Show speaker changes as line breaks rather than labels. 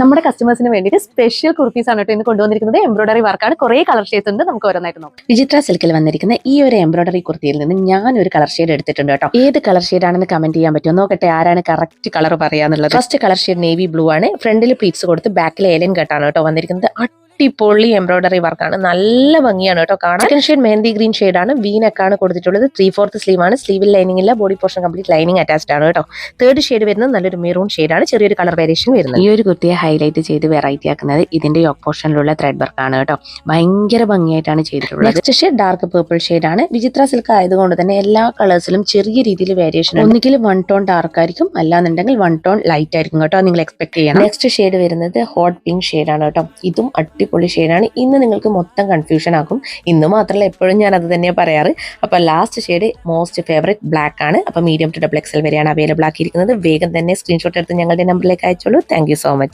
നമ്മുടെ കസ്റ്റമേഴ്സിന് വേണ്ടിയിട്ട് സ്പെഷ്യൽ കുർത്തീസ് ആണ് കേട്ടോ ഇന്ന് കൊണ്ടുവന്നിരിക്കുന്നത്. എംബ്രോയിഡറി വർക്കാണ് കുറേ കളർ ഷെയ്ഡ്സ് ഉണ്ട്. നമുക്ക് ഓരോന്നായിട്ട് നോക്കാം.
വിചിത്ര സിൽക്കിൽ വന്നിരിക്കുന്ന ഈ ഒരു എംബ്രോയിഡറി കുർത്തിയിൽ നിന്ന് ഞാൻ ഒരു കളർ ഷെയ്ഡ് എടുത്തിട്ടുണ്ട് കേട്ടോ. ഏത് കളർ ഷെയ്ഡ് ആണെന്ന് കമന്റ് ചെയ്യാൻ പറ്റുമോ? നോക്കട്ടെ ആരാണ് correct colour പറയാന്നുള്ളത് first colour shade navy blue ആണ്. ഫ്രണ്ടിൽ പ്ലീറ്റ്സ് കൊടുത്ത് ബാക്കിൽ ഏലൻ കട്ടാണ് കേട്ടോ വന്നിരിക്കുന്നത്. അടിപൊളി എംബ്രോയിഡറി വർക്കാണ് നല്ല ഭംഗിയാണ് കേട്ടോ കാണാൻ. Second shade mehndi green shade ആണ്. വീനക്കാണ് കൊടുത്തിട്ടുള്ളത്. ത്രീ ഫോർത്ത് സ്ലീവ് ആണ്. സ്ലീവിൽ ലൈനിങ് ഇല്ല. Body portion complete lining attached ആണ് കേട്ടോ. തേർഡ് ഷെയ്ഡ് വരുന്നത് നല്ലൊരു മെറൂൺ ആണ്. ചെറിയൊരു കളർ വേരിയേഷൻ വരുന്നത്. ഈ ഒരു കുർത്തിയെ ഹൈലൈറ്റ് ചെയ്ത് വെറൈറ്റി ആക്കുന്നത് ഇതിന്റെ യോക്ക് പോർഷനിലുള്ള ത്രെഡ് വർക്ക് ആണ് കേട്ടോ. ഭയങ്കര ഭംഗിയായിട്ടാണ് ചെയ്തിട്ടുള്ളത്. Next shade dark purple shade ആണ്. വിചിത്ര സിൽക്ക് ആയതുകൊണ്ട് തന്നെ എല്ലാ കളേഴ്സിലും ചെറിയ രീതിയിൽ വേരിയേഷൻ ഒന്നുകിൽ വൺ ടോൺ ഡാർക്ക് ആയിരിക്കും. അല്ലാന്നുണ്ടെങ്കിൽ വൺ ടോൺ ലൈറ്റ് ആയിരിക്കും കേട്ടോ. നിങ്ങൾ എക്സ്പെക്ട് ചെയ്യണം. നെക്സ്റ്റ് ഷെയ്ഡ് വരുന്നത് ഹോട്ട് പിങ്ക് ഷെയ്ഡ് ആണ് കേട്ടോ. ഇതും അടിപൊളി ഷെയ്ഡാണ്. ഇന്ന് നിങ്ങൾക്ക് മൊത്തം കൺഫ്യൂഷൻ ആക്കും. ഇന്ന് മാത്രമല്ല എപ്പോഴും ഞാൻ അത് തന്നെയാണ് പറയാറ്. അപ്പോൾ last shade most favourite black ആണ്. അപ്പോൾ മീഡിയം ടു ഡബിൾ എക്സൽ വരെയാണ് അവൈലബിൾ ആക്കിയിരിക്കുന്നത്. വേഗം തന്നെ സ്ക്രീൻഷോട്ട് എടുത്ത് ഞങ്ങളുടെ നമ്പറിലേക്ക് അയച്ചോളൂ. Thank so much